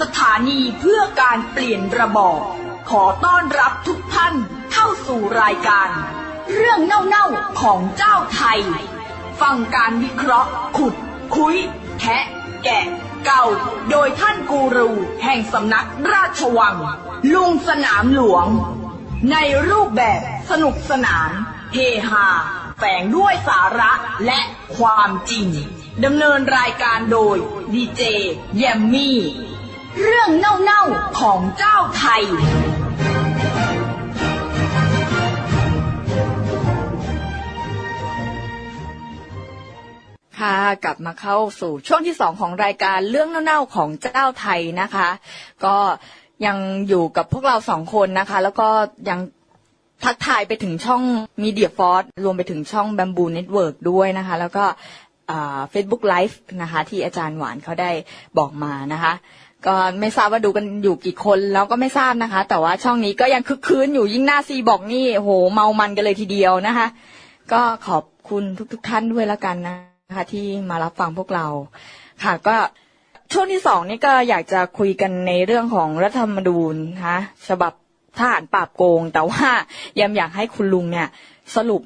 สถานีเพื่อการเปลี่ยนระบอบขอต้อนรับทุกท่านเข้าสู่รายการ เรื่องเน่าๆของเจ้าไทย ฟังการวิเคราะห์ ขุด คุย แคะแกะ เก่า โดยท่านกูรูแห่งสำนักราชวัง ลุงสนามหลวง ในรูปแบบสนุกสนาน เฮฮาแฝงด้วยสาระและความจริง ดำเนินรายการโดยดีเจแยมมี่ เรื่องเน่าๆของเจ้าไทย ค่ะกลับมาเข้าสู่ช่วงที่สองของรายการเรื่องเน่าๆของเจ้าไทยนะคะ ก็ยังอยู่กับพวกเราสองคนนะคะ แล้วก็ยังทักทายไปถึงช่อง Media Force รวมไปถึงช่อง Bamboo Network ด้วยนะคะ แล้วก็ เฟซบุ๊กไลฟ์นะคะ ที่อาจารย์หวานเขาได้บอกมานะคะ ก็ไม่ทราบว่าดูกันอยู่กี่คนแล้วก็ไม่ทราบนะคะ แต่ว่าช่องนี้ก็ยังคึกคืนอยู่ยิ่งหน้าซีบอกนี่โหเมามันกันเลยทีเดียวนะคะ ก็ขอบคุณทุก ๆท่านด้วยละกันนะคะ ที่มารับฟังพวกเรา ค่ะก็ช่วงที่สองนี่ก็อยากจะคุยกันในเรื่องของรัฐธรรมนูญนะคะฉบับทหารปราบโกง แต่ว่ายำอยากให้คุณลุงเนี่ยสรุป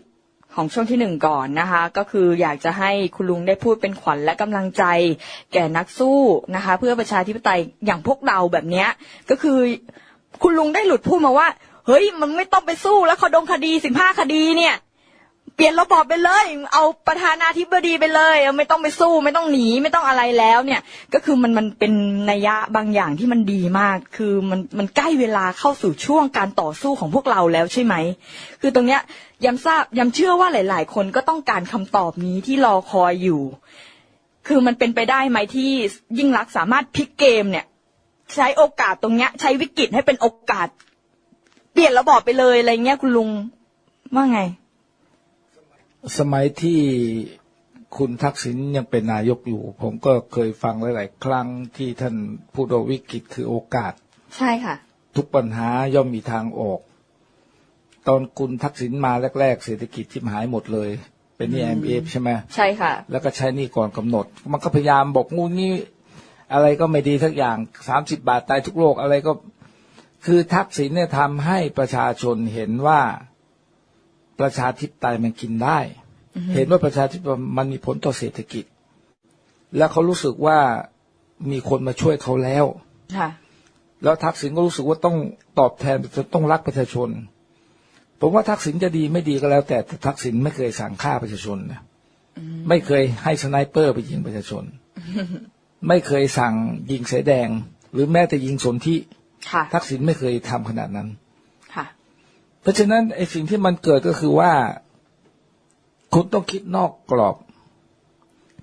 ของช่วงที่หนึ่งก่อนนะคะ ก็คืออยากจะให้คุณลุงได้พูดเป็นขวัญและกำลังใจ แก่นักสู้นะคะ เพื่อประชาธิปไตยอย่างพวกเราแบบเนี้ยก็คือคุณลุงได้หลุดพูดมาว่า เฮ้ย มันไม่ต้องไปสู้แล้วคดงคดีสิบห้าคดีเนี่ย เปลี่ยนระบอบไปเลย เอาประธานาธิบดีไปเลยเอาไม่ต้องไปสู้ไม่ต้องหนีไม่ต้องอะไรแล้วเนี่ย ก็คือมันมันเป็นนัยยะบางอย่างที่มันดีมาก คือมันมันใกล้เวลาเข้าสู่ช่วงการต่อสู้ของพวกเราแล้วใช่ไหม คือตรงเนี้ยยำทราบยำเชื่อว่าหลาย ๆ คนก็ต้องการคำตอบนี้ที่รอคอยอยู่ คือมันเป็นไปได้ไหมที่ยิ่งรักษณ์สามารถพลิกเกมเนี่ย ใช้โอกาสตรงเนี้ย ใช้วิกฤตให้เป็นโอกาส เปลี่ยนระบอบไปเลยอะไรเงี้ยคุณลุงว่าไง สมัยที่คุณทักษิณยังเป็นนายกอยู่ ผมก็เคยฟังหลาย ๆ ครั้งที่ท่านพูดว่าวิกฤตคือโอกาส ใช่ค่ะ ทุกปัญหาย่อมมีทางออก ตอนคุณทักษิณมาแรก ๆ เศรษฐกิจที่หายหมดเลย เป็นนี่ IMF ใช่ไหมใช่ค่ะ แล้วก็ใช้หนี่ก่อนกำหนด มันก็พยายามบอกงูนี้อะไรก็ไม่ดีทักอย่างสามสิบบาทตายทุกโรคอะไรก็ คือทักษิณเนี่ยทำให้ประชาชนเห็นว่า ประชาธิปไตยมันกินได้ เห็นว่าประชาธิปไตยมันมีผลต่อเศรษฐกิจ แล้วเขารู้สึกว่ามีคนมาช่วยเขาแล้วค่ะแล้วทักษิณก็รู้สึกว่าต้องตอบแทนต้องรักประชาชน ผมว่าทักษิณจะดีไม่ดีก็แล้วแต่แต่ทักษิณไม่เคยสั่งฆ่าประชาชนนะไม่เคยให้สไนเปอร์ไปยิงประชาชน ไม่เคยสั่งยิงสายแดง หรือแม้แต่ยิงสนที่ค่ะทักษิณไม่เคยทำขนาดนั้นค่ะ เพราะฉะนั้นไอ้สิ่งที่มันเกิดก็คือว่า คุณต้องคิดนอกกรอบ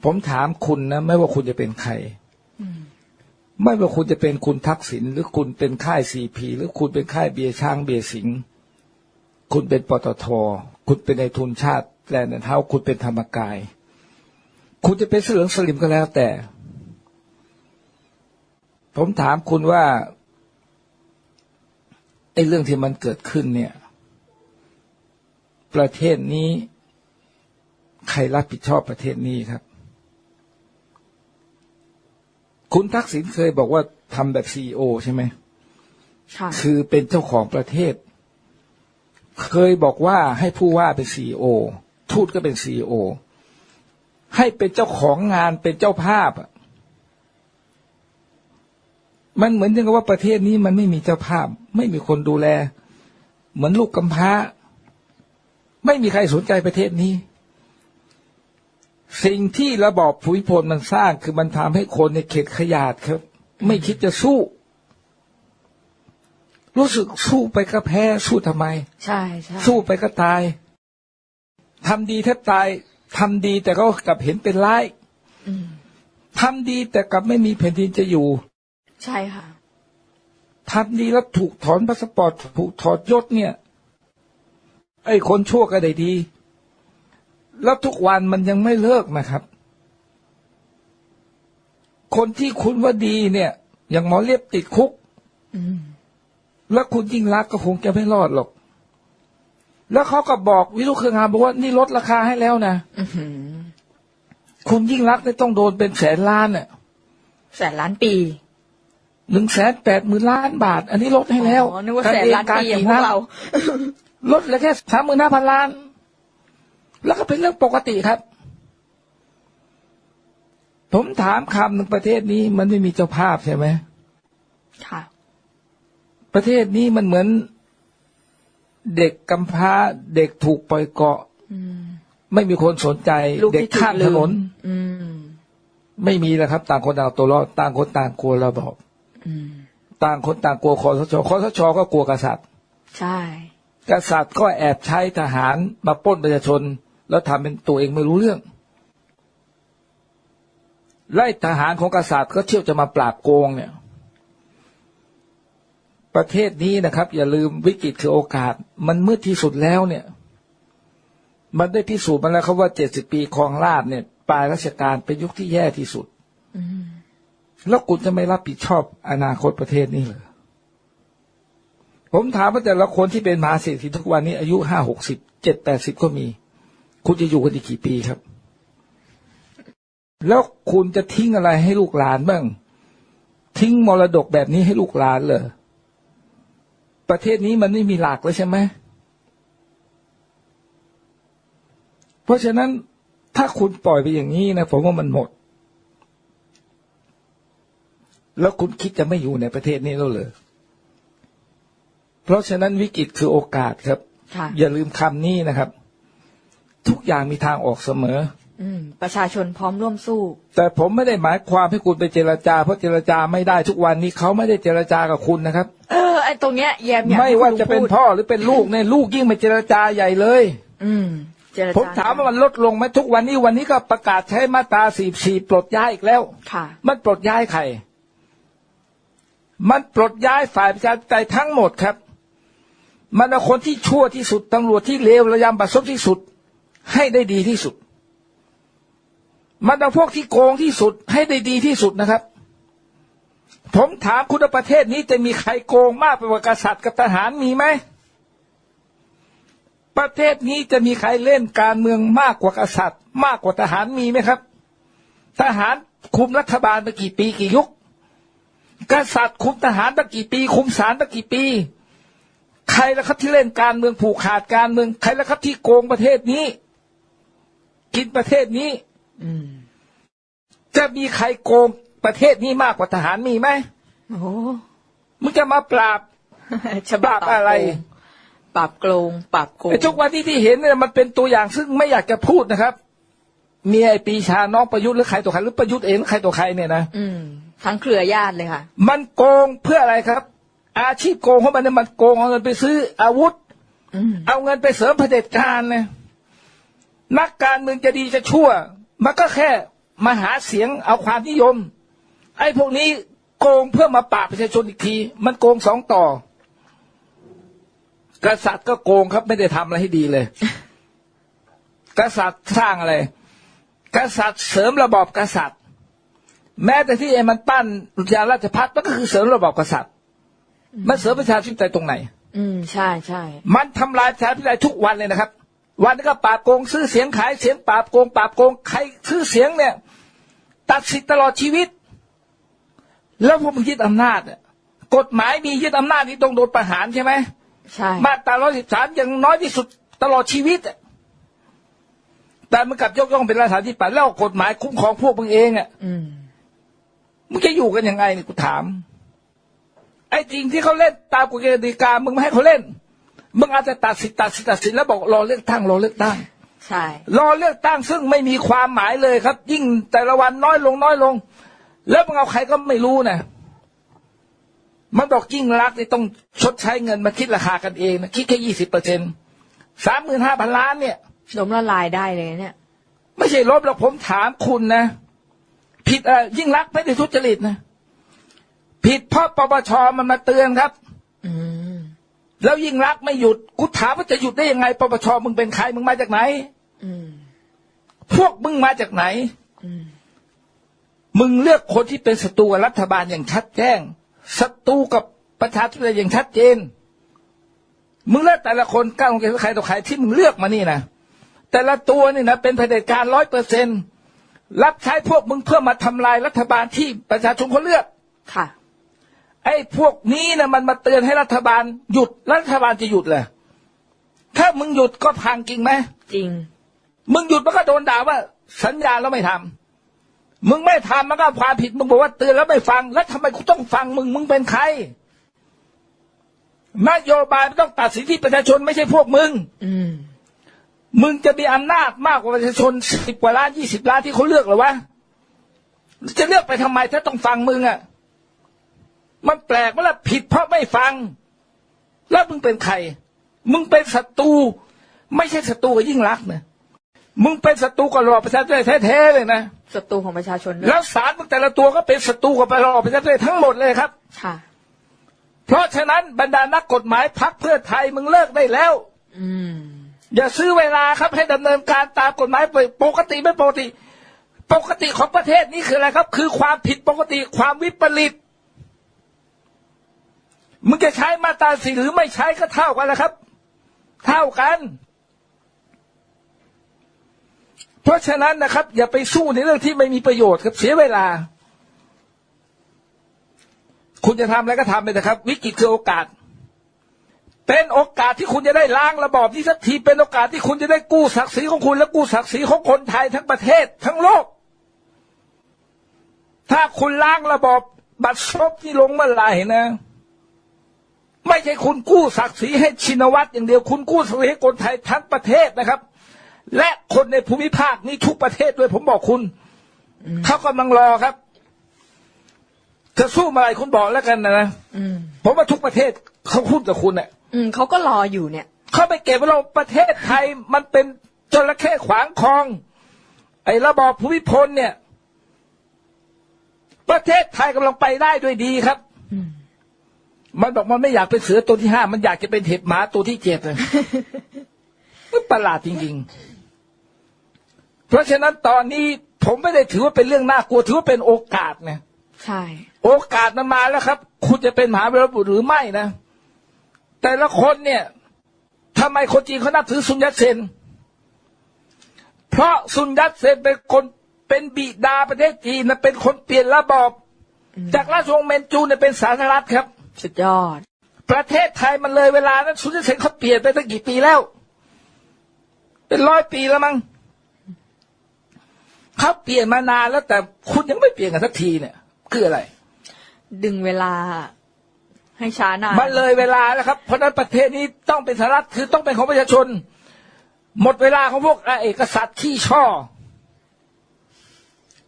ผมถามคุณนะ ไม่ว่าคุณจะเป็นใครไม่ว่าคุณจะเป็นคุณทักษิณหรือคุณเป็นค่ายซีพีหรือคุณเป็นค่ายเบียร์ช้างเบียร์สิงห์คุณเป็นปตท คุณเป็นในายทุนชาติแลนด์เท้าคุณเป็นธรรมกาย คุณจะเป็นเสือเหลืองสลิมก็แล้วแต่ ผมถามคุณว่าไอ้เรื่องที่มันเกิดขึ้นเนี่ย ประเทศนี้ ใครรับผิดชอบประเทศนี้ครับ คุณทักษิณเคยบอกว่าทำแบบซีอใช่ไหมค่ะคือเป็นเจ้าของประเทศ เคยบอกว่าให้ผู้ว่าเป็นซีอทูตก็เป็นซีอให้เป็นเจ้าของงานเป็นเจ้าภาพอะมันเหมือนกับว่าประเทศนี้มันไม่มีเจ้าภาพ ไม่มีคนดูแล เหมือนลูกกำพร้า ไม่มีใครสนใจประเทศนี้ สิ่งที่ระบอบภูมิพลมันสร้างคือมันทำให้คนในเขตขยาดครับ ไม่คิดจะสู้ รู้สึกสู้ไปก็แพ้สู้ทำไม ใช่ใช่สู้ไปก็ตายทำดีแทบตายทำดีแต่ก็กลับเห็นเป็นร้ายอืมทำดีแต่กลับไม่มีแผ่นดินจะอยู่ ใช่ค่ะทำดีแล้วถูกถอนพาสปอร์ตถูกถอดยศเนี่ย ไอ้คนชั่วก็ได้ดี แล้วทุกวันมันยังไม่เลิกนะครับ คนที่คุณว่าดีเนี่ย อย่างหมอเรียบติดคุกอืมแล้วคุณยิ่งรักษณ์ก็คงจะไม่รอดหรอก แล้วเขาก็บอกวิรุเครืองามบอกว่านี่ลดราคาให้แล้วนะอื้อหือคุณยิ่งรักษณ์เนี่ยต้องโดนเป็นแสนล้านน่ะ แสนล้านปีหนึ่งแสนแปดหมื่นล้านบาท อันนี้ลดให้แล้วอ๋อนึกว่าแสนล้านปีอย่างพวกเรา ลดเหลือแค่สามหมื่นห้าพันล้าน แล้วก็เป็นเรื่องปกติครับ ผมถามคำหนึ่งประเทศนี้มันไม่มีเจ้าภาพใช่ไหมค่ะ ประเทศนี้มันเหมือนเด็กกำพร้าเด็กถูกปล่อยเกาะอืมไม่มีคนสนใจลูกเด็กที่ถูข้ากมลืถมนนอืมไม่มีแล้วครับ ต่างคนต่างเอาตัวรอดต่างคนต่างกลัวระบอบอืมต่างคนต่างกลัวคอสชคอสชก็กลัวกษัตริย์ ใช่ กษัตริย์ก็แอบใช้ทหารมาปล้นประชาชน แล้วทำเป็นตัวเองไม่รู้เรื่อง ไล่ทหารของกษัตริย์ก็เที่ยวจะมาปราบโกงเนี่ย ประเทศนี้นะครับ อย่าลืมวิกฤตคือโอกาส มันมืดที่สุดแล้วเนี่ย มันได้พิสูจน์มาแล้วครับว่าเจ็ดสิบปีครองราชย์เนี่ยปลายรัชกาลเป็นยุคที่แย่ที่สุดอืมแล้วคุณจะไม่รับผิดชอบอนาคตประเทศนี้เหรอ ผมถามว่าแต่ละคนที่เป็นมหาเศรษฐีทุกวันนี้อายุห้าหกสิบเจ็ดแปดสิบก็มี คุณจะอยู่กันอีกกี่ปีครับ แล้วคุณจะทิ้งอะไรให้ลูกหลานบ้าง ทิ้งมรดกแบบนี้ให้ลูกหลานเหรอประเทศนี้มันไม่มีหลักแล้วใช่ไหมเพราะฉะนั้นถ้าคุณปล่อยไปอย่างนี้นะผมว่ามันหมด แล้วคุณคิดจะไม่อยู่ในประเทศนี้แล้วเหรอ เพราะฉะนั้นวิกฤตคือโอกาสครับ ค่ะ อย่าลืมคำนี้นะครับ ทุกอย่างมีทางออกเสมอ อืม ประชาชนพร้อมร่วมสู้ แต่ผมไม่ได้หมายความให้คุณไปเจรจา เพราะเจรจาไม่ได้ทุกวันนี้เขาไม่ได้เจรจากับคุณนะครับ เออไอตรงเนี้ยแยมอยากไม่ให้ว่าคุณจะเป็นพูดพ่อหรือเป็นลูกเนี่ยลูกยิ่งไปเจรจาใหญ่เลย อืม เจรจาผมถามว่ามันลดลงไหมทุกวันนี้วันนี้ก็ประกาศใช้มาตราสี่สี่ปลดย้ายอีกแล้ว ค่ะ มันปลดย้ายใคร มันปลดย้ายฝ่ายประชาธิปไตยทั้งหมดครับ มันเอาคนที่ชั่วที่สุดตำรวจที่เลวระยำบัดซบที่สุด ให้ได้ดีที่สุด มันเอาพวกที่โกงที่สุด ให้ได้ดีที่สุดนะครับ ผมถามคุณประเทศนี้จะมีใครโกงมากไปกว่ากษัตริย์กับทหารมีไหมประเทศนี้จะมีใครเล่นการเมืองมากกว่ากษัตริย์ มากกว่าทหารมีไหมครับ ทหารคุมรัฐบาลมากี่ปีกี่ยุค กษัตริย์คุมทหารมากี่ปี คุมศาลมากี่ปี ใครละครับที่เล่นการเมืองผูกขาดการเมืองใครละครับที่โกงประเทศนี้ กินประเทศนี้อืมจะมีใครโกงประเทศนี้มากกว่าทหารมีไหมโอ้โหมึงจะมาปราบฉบัปราบอะไร ปราบโกงปราบโกงไอ้ทุกวันที่ที่เห็นเนี่ยมันเป็นตัวอย่างซึ่งไม่อยากจะพูดนะครับเมียไอ้ปีชาน้องประยุทธ์หรือใครตัวใครหรือประยุทธ์เองหรือใครตัวใครเนี่ยนะอืมทั้งเครือญาติเลยค่ะ มันโกงเพื่ออะไรครับ อาชีพโกงของมันเนี่ยมันโกงเอาเงินไปซื้ออาวุธอืมเอาเงินไปเสริมเผด็จการเนี่ยนักการเมืองจะดีจะชั่ว มันก็แค่มาหาเสียงเอาความนิยม ไอ้พวกนี้โกงเพื่อมาปราบประชาชนอีกที มันโกงสองต่อ กษัตริย์ก็โกงครับไม่ได้ทำอะไรให้ดีเลย กษัตริย์สร้างอะไร กษัตริย์เสริมระบอบกษัตริย์ แม้แต่ที่ไอ้มันปั้นอุทยานราชพัฒน์มันก็คือเสริมระบอบกษัตริย์ มันเสริมประชาธิปไตยตรงไหน อืมใช่ใช่มันทำลายประชาธิปไตยทุกวันเลยนะครับ วันนี้ก็ปราบโกงซื้อเสียงขายเสียงปราบโกงปราบโกงใครซื้อเสียงเนี่ย ตัดสิทธิ์ตลอดชีวิต แล้วพวกมึงยึดอำนาจอะกฎหมายมียึดอำนาจนี่ต้องโดนประหารใช่ไหมใช่มาตราร้อยสิบสามยังน้อยที่สุดตลอดชีวิตอะแต่มันกลับยกย่องเป็นราชาธิปัตย์แล้วเอากฎหมายคุ้มครองพวกมึงเองอะอืมมึงจะอยู่กันยังไงเนี่ยกูถาม ไอ้จริงที่เขาเล่นตามกฎกติกา มึงไม่ให้เขาเล่น มึงอาจจะตัดสิทธิ์ตัดสิทธิ์ตัดสินแล้วบอกรอเลือกตั้งรอเลือกตั้ง ใช่ รอเลือกตั้งซึ่งไม่มีความหมายเลยครับ ยิ่งแต่ละวันน้อยลงน้อยลง แล้วมึงเอาใครก็ไม่รู้นะมันบอกยิ่งรักนี่ต้องชดใช้เงินมาคิดราคากันเองนะคิดแค่ยี่สิบเปอร์เซ็นสามหมื่นห้าพันล้านเนี่ยล้มละลายได้เลยเนี่ย ไม่ใช่ลบหรอกผมถามคุณนะ ผิดอะไรยิ่งรักษณ์ไม่ได้ทุจริตนะ ผิดเพราะปปชมันมาเตือนครับอืมแล้วยิ่งรักษณ์ไม่หยุดกูถามว่าจะหยุดได้ยังไงปปชมึงเป็นใครมึงมาจากไหนอืมพวกมึงมาจากไหนอืมมึงเลือกคนที่เป็นศัตรูกับรัฐบาลอย่างชัดแจ้งศัตรูกับประชาธิปไตยอย่างชัดเจน มึงเลือกแต่ละคนกล้าลงใจใครต่อใครที่มึงเลือกมานี่นะแต่ละตัวนี่นะเป็นเผด็จการร้อยเปอร์เซ็นรับใช้พวกมึงเพื่อมาทำลายรัฐบาลที่ประชาชนเขาเลือก ค่ะไอ้พวกนี้นะมันมาเตือนให้รัฐบาลหยุดแล้วรัฐบาลจะหยุดเลยถ้ามึงหยุดก็พังจริงไหมจริง มึงหยุดมันก็โดนด่าว่า สัญญาแล้วไม่ทำมึงไม่ทำมันก็ความผิดมึงบอกว่าเตือนแล้วไม่ฟัง แล้วทำไมกูต้องฟังมึงมึงเป็นใครนโยบายมันต้องตัดสินที่ประชาชนไม่ใช่พวกมึง อืมมึงจะมีอำนาจมากกว่าประชาชนสิบกว่าล้านยี่สิบล้านที่เขาเลือกเหรอวะจะเลือกไปทำไมถ้าต้องฟังมึงอะ่ะ มันแปลกว่าละผิดเพราะไม่ฟัง แล้วมึงเป็นใคร มึงเป็นศัตรูไม่ใช่ศัตรูกับยิ่งรักษณ์นะมึงเป็นศัตรูกับระบอบประชาธิปไตยแท้ๆเลยนะศัตรูของประชาชนด้วแล้ยวสารมึงแต่ละตัวก็เป็นศัตรูกับระบอบประชาธิปไตยทั้งหมดเลยครับ ค่ะ เพราะฉะนั้นบรรดานักกฎหมายพักเพื่อไทยมึงเลิกได้แล้ว อืมอย่าซื้อเวลาครับให้ดำเนินการตามกฎหมายปกติไม่ปกติ ปกติของประเทศนี้คืออะไรครับ คือความผิดปกติความวิปริต มึงจะใช้มาตราสี่หรือไม่ใช้ก็เท่ากันแหละครับ เท่ากัน เพราะฉะนั้นนะครับ อย่าไปสู้ในเรื่องที่ไม่มีประโยชน์ครับเสียเวลา คุณจะทำอะไรก็ทำไปนะครับ วิกฤตคือโอกาส เป็นโอกาสที่คุณจะได้ล้างระบอบนี้สักทีเป็นโอกาสที่คุณจะได้กู้ศักดิ์ศรีของคุณ และกู้ศักดิ์ศรีของคนไทยทั้งประเทศทั้งโลก ถ้าคุณล้างระบอบบัตรซบที่ลงเมื่อไหร่นะ ไม่ใช่คุณกู้ศักดิ์ศรีให้ชินวัตรอย่างเดียว คุณกู้ศักดิ์ศรีให้คนไทยทั้งประเทศนะครับ และคนในภูมิภาคนี้ทุกประเทศด้วยผมบอกคุณเขากำลังรอครับจะสู้มาอะไรคุณบอกแล้วกันนะนะอืมผมว่าทุกประเทศเขาพูดกับคุณเนี่ยอืมเขาก็รออยู่เนี่ยเขาไปเก็บไว้เราประเทศไทยมันเป็นจระเข้ขวางคลอง ไอ้ระบอบภูมิพลเนี่ย ประเทศไทยกำลังไปได้ด้วยดีครับอื มมันบอกมันไม่อยากเป็นเสือตัวที่ห้ามันอยากจะเป็นเห็บหมาตัวที่เจ็ดเลยมันประหลาดจริง ๆ เพราะฉะนั้นตอนนี้ผมไม่ได้ถือว่าเป็นเรื่องน่ากลัวถือว่าเป็นโอกาสนะใช่ โอกาสมันมาแล้วครับ คุณจะเป็นมหาวีรบุรุษหรือไม่นะ แต่ละคนเนี่ยทำไมคนจีนเขานับถือซุนยัตเซน เพราะซุนยัตเซนเป็นคนเป็นบิดาประเทศจีนนะเป็นคนเปลี่ยนระบอบ จากราชวงศ์เมนจูเนี่ยเป็นสาธารณรัฐครับ สุดยอด ประเทศไทยมันเลยเวลานั้นซุนยัตเซนเขาเปลี่ยนไปตั้งกี่ปีแล้ว เป็นร้อยปีแล้วมั้งเขาเปลี่ยนมานานแล้วแต่คุณยังไม่เปลี่ยนกันสักทีเนี่ย คืออะไร ดึงเวลาให้ช้านานมันเลยเวลาแล้วครับ เพราะฉะนั้นประเทศนี้ต้องเป็นสาธารณรัฐคือต้องเป็นของประชาชน หมดเวลาของพวกเอกษัตริย์ขี้ช่อ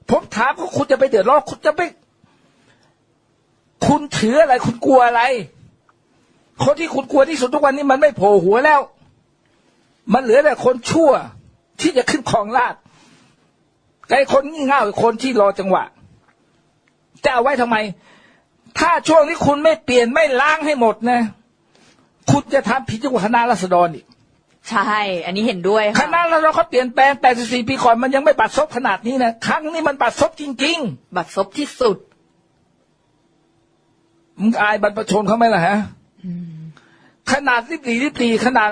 ผมถามว่าคุณจะไปเดือดร้อนคุณจะไป คุณถืออะไร คุณกลัวอะไร คนที่คุณกลัวที่สุดทุกวันนี้มันไม่โผล่หัวแล้ว มันเหลือแต่คนชั่ว ที่จะขึ้นของราชย์ไอ้คนงี่เง่าไอ้คนที่รอจังหวะ จะเอาไว้ทำไม ถ้าช่วงนี้คุณไม่เปลี่ยนไม่ล้างให้หมดนะ คุณจะทำผิดจังหวะคณะรัษฎรอีกใช่ อันนี้เห็นด้วยคค่ะณะรัษฎรเขาเปลี่ยนแปลง 84 ปีก่อนมันยังไม่บัดซบขนาดนี้นะ ครั้งนี้มันบัดซบจริงบัตรซบที่สุดๆ มึงอายบรรพชนเขาไหมล่ะฮะขนาดริบหรีริบหรีขนาด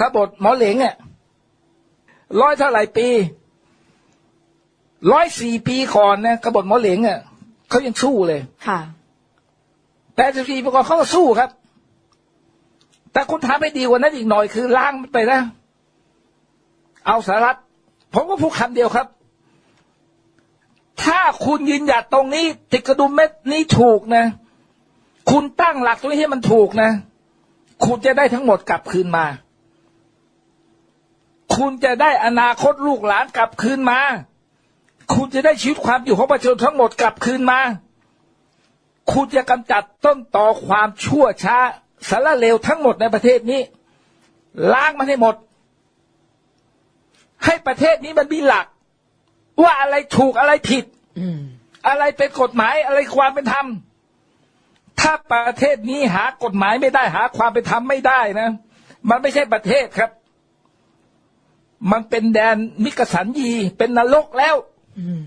ขบฏหมอเหลงเนี่ยร้อยเท่าไหร่ปีร้อยสี่ปีก่อนนะขบฏหมอเหลงอะเขายังสู้เลย ค่ะแต่สิบสี่ปีก่อนเขาก็สู้ครับ แต่คุณทำให้ดีกว่านั้นอีกหน่อยคือล้างมันไปนะ เอาสารัฐผมก็พูดคำเดียวครับ ถ้าคุณยืนหยัดตรงนี้ติดกระดุมเม็ดนี้ถูกนะ คุณตั้งหลักตรงนี้ให้มันถูกนะ คุณจะได้ทั้งหมดกลับคืนมา คุณจะได้อนาคตลูกหลานกลับคืนมา คุณจะได้ชีวิตความอยู่ของประชาชนทั้งหมดกลับคืนมา คุณจะกำจัดต้นต่อความชั่วช้าสารเลวทั้งหมดในประเทศนี้ ล้างมันให้หมด ให้ประเทศนี้มันมีหลัก ว่าอะไรถูกอะไรผิดอืมอะไรเป็นกฎหมายอะไรความเป็นธรรม ถ้าประเทศนี้หากฎหมายไม่ได้หาความเป็นธรรมไม่ได้นะ มันไม่ใช่ประเทศครับ มันเป็นแดนมิกสันยี เป็นนรกแล้วอืม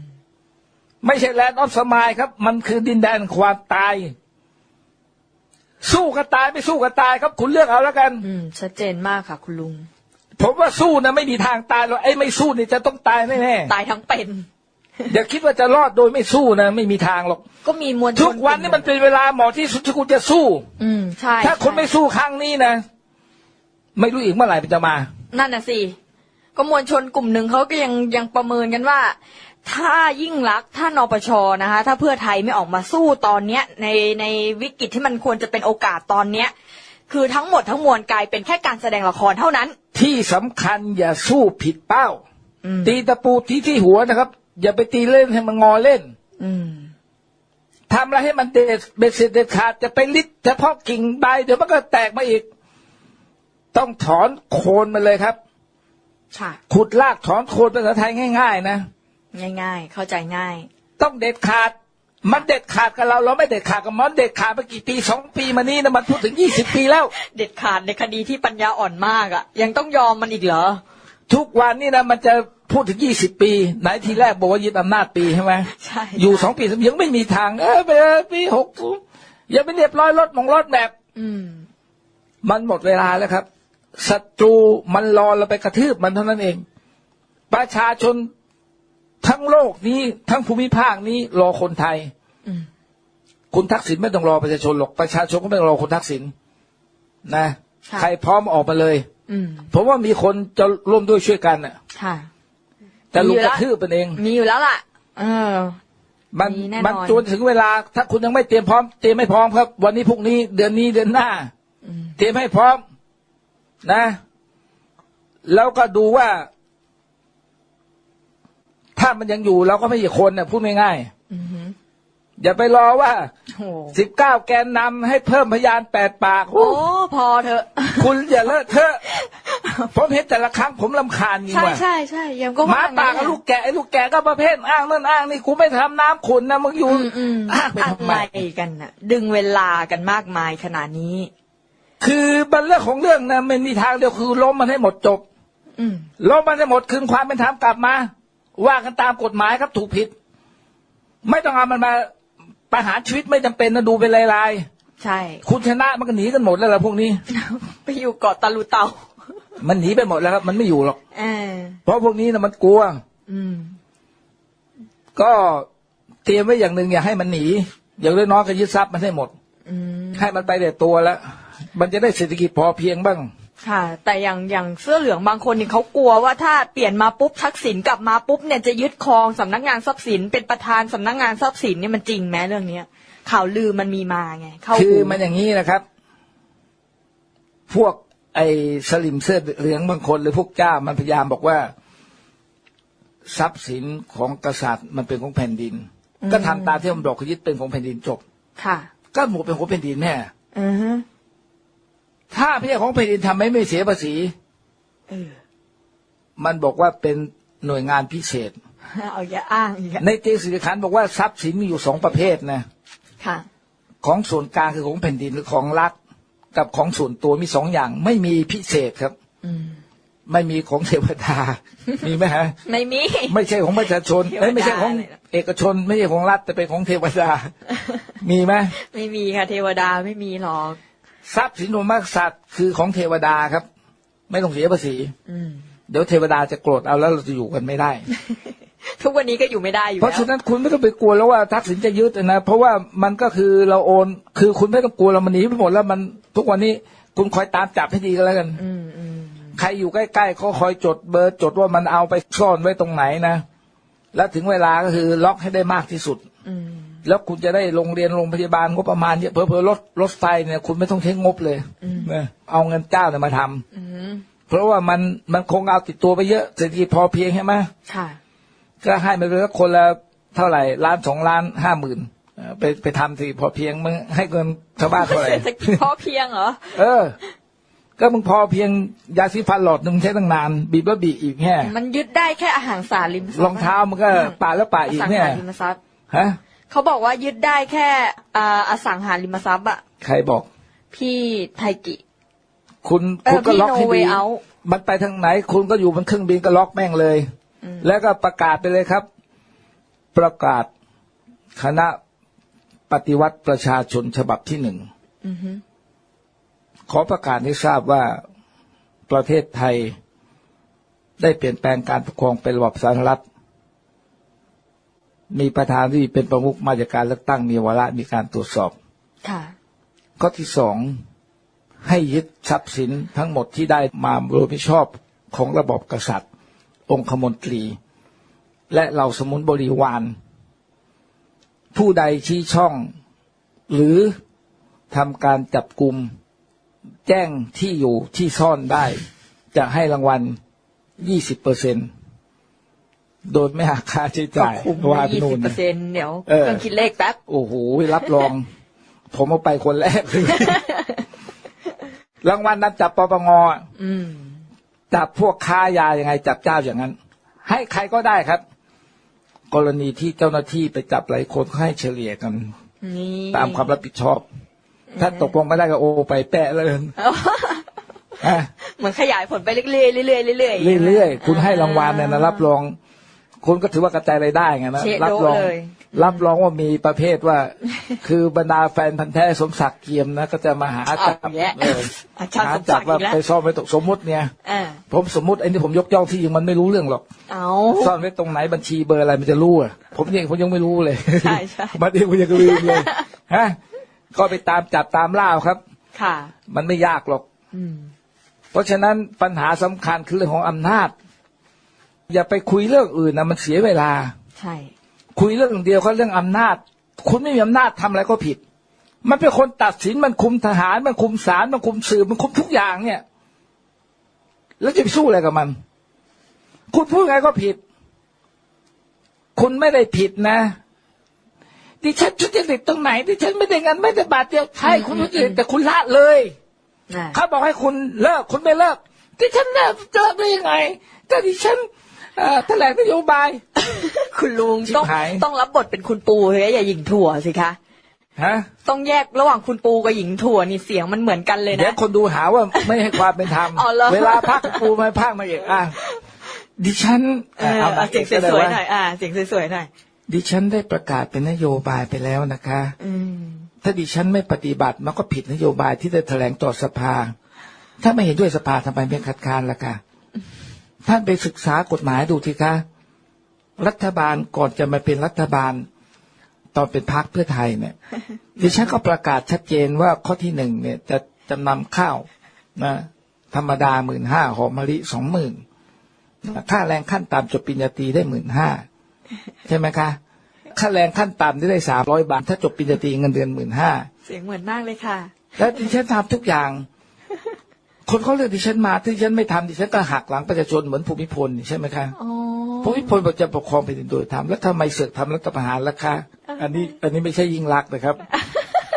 ไม่ใช่แลนด์ออฟสมายครับ มันคือดินแดนความตาย สู้ก็ตายไม่สู้ก็ตายครับ คุณเลือกเอาแล้วกัน อืมชัดเจนมากค่ะ คุณลุง ผมว่าสู้นะไม่มีทางตายหรอกไอ้ไม่สู้นี่จะต้องตายแน่ตายทั้งเป็น อย่าคิดว่าจะรอดโดยไม่สู้นะ ไม่มีทางหรอก ก็มีมวลชนทุกวันนี่มันเป็นเวลาเหมาะที่สุดที่คุณจะสู้ อืมใช่ถ้าคนไม่ใช่สู้ครั้งนี้นะ ไม่รู้อีกเมื่อไหร่มันจะมา นั่นน่ะสิ ก็มวลชนกลุ่มหนึ่งเขาก็ยังยังประเมินกันว่า ถ้ายิ่งรักษณ์ถ้านปชนะคะ ถ้าเพื่อไทยไม่ออกมาสู้ตอนเนี้ย ในในวิกฤตที่มันควรจะเป็นโอกาสตอนเนี้ย คือทั้งหมดทั้งมวลกลายเป็นแค่การแสดงละครเท่านั้น ที่สำคัญอย่าสู้ผิดเป้าอืมตีตะปูที่ที่หัวนะครับ อย่าไปตีเล่นให้มันงอเล่น อืมทำอะไรให้มันเด็ดเบ็ดเสร็จเด็ดขาดจะไปลิดเฉพาะกิ่งใบเดี๋ยวมันก็แตกมาอีก ต้องถอนโคนมันเลยครับ ค่ะ ขุดลากถอนโคนภาษาไทยง่าย ๆ นะง่าย ๆ เข้าใจง่าย ต้องเด็ดขาด มันเด็ดขาดกับเรา เราไม่เด็ดขาดกับมันเด็ดขาดมากี่ปีสองปีมานี้นะมันพูดถึงยี่สิบปีแล้ว เด็ดขาดในคดีที่ปัญญาอ่อนมากอะ่ะ ยังต้องยอมมันอีกเหรอ ทุกวันนี่นะมันจะ พูดถึงยี่สิบปี ไหนทีแรกบอกว่ายึดอำนาจปีใช่ไหมใช่อยู่สองปียังไม่มีทาง เออไปเออปีหกยังไม่เรียบร้อยรถมองรถแบบอืมมันหมดเวลาแล้วครับศัตรูมันรอเราไปกระทืบมันเท่านั้นเอง ประชาชนทั้งโลกนี้ ทั้งภูมิภาคนี้ รอคนไทยอืมคุณทักษิณไม่ต้องรอประชาชนหรอกประชาชนก็ไม่ต้องรอคุณทักษิณนะค่ะใครพร้อมออกมาเลยอืมผมว่ามีคนจะร่วมด้วยช่วยกันน่ะค่ะ แต่ลุงมีอยู่กแล้วระทืบมันเอง มีอยู่แล้วล่ะ เออ มันมีแน่นอน มันจนถึงเวลา ถ้าคุณยังไม่เตรียมพร้อมเตรียมไม่พร้อมครับ วันนี้พรุ่งนี้เดือนนี้เดือนหน้า อืมเตรียมให้พร้อมนะ แล้วก็ดูว่า ถ้ามันยังอยู่เราก็ไม่ใช่คนนะพูดง่ายอือหือๆ อย่าไปรอว่าโอ้สิบเก้าแกนนำให้เพิ่มพยานแปดปากโอ้โอ้ พอเถอะ คุณอย่าเลอะเทอะผมเห็นแต่ละครั้งผมลำคาญจริงใช่ว่ะใช่ใช่ยังก็หมาว่ป่ากับลูกแกะไอ้ลูกแกะก็ประเภทอ้างนั่นอ้างนี่กูไม่ทำน้ำขุนนะมึงอยู่อืมอืมอ้างไปอะทำไมไรกันน่ะ ดึงเวลากันมากมายขนาดนี้ คือมันเรื่องของเรื่องนะมันมีทางเดียวคือล้มมันให้หมดจบอืมล้มมันให้หมดคืนความเป็นธรรมกลับมา ว่ากันตามกฎหมายครับถูกผิด ไม่ต้องเอามันมา ประหารชีวิตไม่จำเป็นนะดูเป็นลายใช่ๆคุณชนะมันก็หนีกันหมดแล้วล่ะพวกนี้ ไปอยู่เกาะตะลุเตา มันหนีไปหมดแล้วครับ มันไม่อยู่หรอกเออเพราะพวกนี้นะมันกลัว อืม ก็เตรียมไว้อย่างหนึ่งอย่าให้มันหนี อย่างน้อยๆก็ยึดทรัพย์มันให้หมดอืมให้มันไปแต่ตัวแล้ว มันจะได้เศรษฐกิจพอเพียงบ้าง ค่ะ แต่อย่างอย่างเสื้อเหลืองบางคนนี่เขากลัวว่าถ้าเปลี่ยนมาปุ๊บทักษิณกลับมาปุ๊บเนี่ยจะยึดครองสำนักงานทรัพย์สิน เป็นประธานสำนักงานทรัพย์สินเนี่ยมันจริงไหมเรื่องเนี้ย ข่าวลือมันมีมาไง เข้าคือหูมันอย่างนี้นะครับ พวกไอ้สลิมเสื้อเหลืองบางคนหรือพวกเจ้ามันพยายามบอกว่า ทรัพย์สินของกษัตริย์มันเป็นของแผ่นดิน ก็ทำตามที่มันบอกคือยึดเป็นของแผ่นดินจบ ค่ะ ก็หมดเป็นของแผ่นดินแน่อือฮึ ถ้าไม่ใช่ของแผ่นดินทำไมไม่เสียภาษีเออมันบอกว่าเป็นหน่วยงานพิเศษเอาอย่าอ้างอีกอะในเจสิริขันธ์บอกว่าทรัพย์สินมีอยู่สองประเภทนะค่ะ ของส่วนกลางคือของแผ่นดินหรือของรัฐกับของส่วนตัวมีสองอย่าง ไม่มีพิเศษครับ อืมไม่มีของเทวดา มีไหมฮะ ไม่มี ไม่ใช่ของประชาชนเทวดาเอ้ยไม่ใช่ของเลยนะเอกชน ไม่ใช่ของรัฐแต่เป็นของเทวดา มีไหมไม่มีค่ะ เทวดาไม่มีหรอก ทรัพย์สินของมากษัตริย์คือของเทวดาครับ ไม่ต้องเสียภาษีอืมเดี๋ยวเทวดาจะโกรธเอาแล้วเราจะอยู่กันไม่ได้ ทุกวันนี้ก็อยู่ไม่ได้อยู่เพราะแล้วฉะนั้นคุณไม่ต้องไปกลัวแล้วว่าทักษิณจะยึดนะ เพราะว่ามันก็คือเราโอน คือคุณไม่ต้องกลัวเรามันหนีไปหมดแล้วมันทุกวันนี้คุณคอยตามจับให้ดีก็แล้วกันอืมอืมใครอยู่ใกล้ๆเขาคอยจดเบอร์จดว่ามันเอาไปซ่อนไว้ตรงไหนนะแล้วถึงเวลาก็คือล็อกให้ได้มากที่สุด อืม แล้วคุณจะได้โรงเรียนโรงพยาบาลงบประมาณเยอะเพิ่รถรถไฟเนี่ย คุณไม่ต้องใช้งบเลยนะเอาเงินเจ้าเนี่ยมาทำอืมเพราะว่ามันมันคงเอาติดตัวไปเยอะเศรษฐกิจพอเพียงใช่ไหมค่ะ ก็ให้มันไปสักคนละเท่าไหร่ล้านสองล้านห้าหมื่นเอ่อไปไปทำสิพอเพียงมึงให้เงินชาวบ้านเท่าไหร่เศรษฐกิจพอเพียงเหรอเออ ก็มึงพอเพียงยาสีฟันหลอดหนึ่งใช้ตั้งนาน บีบแล้วบีบอีกแค่มันยึดได้แค่อาหารสารริมทรัพย์รองเท้ามันก็ป่าแล้วป่าอีกสังเนี่ยหาริมทรัพย์ฮะ เขาบอกว่ายึดได้แค่อ่าอสังหาริมทรัพย์อะใครบอก พี่ไทกิ คุณเออคุณก็พี่ล็อกให้ No ดี Way Out มันไปทางไหน คุณก็อยู่บนเครื่องบินก็ล็อกแม่งเลย แล้วก็ประกาศไปเลยครับ ประกาศคณะปฏิวัติประชาชนฉบับที่หนึ่งอือฮึขอประกาศให้ทราบว่าประเทศไทย ได้เปลี่ยนแปลงการปกครองเป็นระบอบสาธารณรัฐ มีประธานที่เป็นประมุขมาจากการเลือกตั้งมีวาระมีการตรวจสอบค่ะข้อที่สองให้ยึดทรัพย์สินทั้งหมดที่ได้มาโดยไม่ชอบของระบบกษัตริย์ องคมนตรี และเหล่าสมุนบริวาร ผู้ใดชี้ช่อง หรือทำการจับกลุ่มแจ้งที่อยู่ที่ซ่อนได้ จะให้รางวัล 20เปอร์เซ็น โดยไม่หักค่าใช้ก็จ่ายคุมว่ายี่นู่สิน บเปอร์เซ็นต์เดี๋ยวเออ เครื่องคิดเลขแป๊บ โอ้โหรับรอง ผมเอาไปคนแรกเลย รางวัลนั้นจับปปงอะอืม จับพวกค้ายายังไง จับเจ้าอย่างนั้น ให้ใครก็ได้ครับ กรณีที่เจ้าหน้าที่ไปจับหลายคนก็ให้เฉลี่ยกัน นี่ตามความรับผิดชอบ ถ้าตกลงไม่ได้ก็โอไปแปะเลยอะเหมือนขยายผลไปเรื่อยๆเรื่อยๆเรื่อยๆเรื่อยๆคุณให้รางวัลเนี่ยนะรับรอง คุณก็ถือว่ากระจายรายได้ไงนะเชโดรัรองเลยรับรองว่ามีประเภทว่า คือบรรดาแฟนพันธ์แท้สมศักดิ์เกียมนะก็จะมาหาจับเอาอีกแล้วเอออาจารย์หาสมจัศับกดิ์ว่าอีกแล้วไปซ่อนไว้ตรงสมมติเนี่ยอ่าผมสมมติไอ้นี่ผมยกย่องที่ยิงมันไม่รู้เรื่องหรอกเอาซ่อนไว้ตรงไหนบัญชีเบอร์อะไรมันจะรู้อะผมยังผมยังไม่รู้เลยใช่ใช่มาเองผมยังลืมเลยฮะก็ไปตามจับตามล่าเอาครับ ค่ะ มันไม่ยากหรอกอืมเพราะฉะนั้นปัญหาสำคัญคือเรื่องของอำนาจ อย่าไปคุยเรื่องอื่นนะมันเสียเวลา ใช่ คุยเรื่องเดียวก็เรื่องอำนาจ คุณไม่มีอำนาจทำอะไรก็ผิด มันเป็นคนตัดสินมันคุมทหาร มันคุมศาลมันคุมสื่อมันคุมทุกอย่างเนี่ย แล้วจะไปสู้อะไรกับมัน คุณพูดไงก็ผิด คุณไม่ได้ผิดนะดิฉันทุจริตตรงไหนดิฉันไม่ได้เงินไม่ได้บาทเดียวใช่คุณทุจริตแต่คุณละเลยอ่าเขาบอกให้คุณเลิกคุณไม่เลิกดิฉันเลิกจะเลิกได้ยังไงแต่ดิฉัน เอ่อแถลงนโยบาย คุณลุงชิบต้องหาย ต้องรับบทเป็นคุณปูเลยอย่าหญิงถั่วสิคะ ฮะต้องแยกระหว่างคุณปูกับหญิงถั่วนี่เสียงมันเหมือนกันเลยเดี๋ยวนะคนดูหาว่าไม่ให้ความเป็นธรรมอ๋อเหรอ เวลาพักปูไม่พักมาเอกอะดิฉันเออเอาเอาเสียงสวยๆหน่อยอ่าเสียงสวยๆหน่อยดิฉันได้ประกาศเป็นนโยบายไปแล้วนะคะ อืมถ้าดิฉันไม่ปฏิบัติมันก็ผิดนโยบายที่ได้แถลงต่อสภา ถ้าไม่เห็นด้วยสภาทำไมไม่คัดค้านล่ะคะ ท่านไปศึกษากฎหมายดูทีคะ รัฐบาลก่อนจะมาเป็นรัฐบาล ตอนเป็นพรรคเพื่อไทยเนี่ยดิฉันก็ประกาศชัดเจนว่าข้อที่หนึ่งเนี่ย จะจำนำข้าวนะธรรมดาหมื่นห้าหอมมะลิสองหมื่นค่าแรงขั้นต่ำจบปริญญาตรีได้หมื่นห้าใช่ไหมคะค่าแรงขั้นต่ำได้สามร้อยบาท ถ้าจบปริญญาตรีเงินเดือนหมื่นห้าเสียงเหมือนมากเลยค่ะ แล้วดิฉันทำทุกอย่าง คนเขาเลือกดิฉันมาที่ดิฉันไม่ทำดิฉันก็หักหลังประชาชนเหมือนภูมิพลนี่ใช่ไหมคะอ๋อภูมิพลบอกจะปกครองแผ่นดินโดยธรรมแล้วทำไมเสือกทำรัฐประหารล่ะคะอันนี้อันนี้ไม่ใช่ยิ่งรักษณ์นะครับ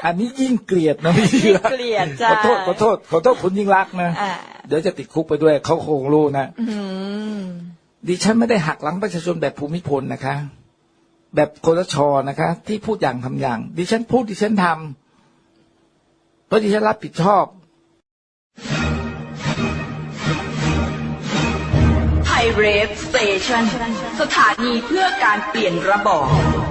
อันนี้ยิ่งเกลียดนะไม่ใช่ยิ่งรักเกลียดจ้าขอโทษขอโทษขอโทษคุณยิ่งรักษณ์นะอ่าเดี๋ยวจะติดคุกไปด้วยเขาคงรู้นะอืมดิฉันไม่ได้หักหลังประชาชนแบบภูมิพลนะคะ แบบคลชนะคะ ที่พูดอย่างทำอย่าง ดิฉันพูดดิฉันทำเพราะดิฉันรับผิดชอบ เรฟสเตชันสถานีเพื่อการเปลี่ยนระบอบ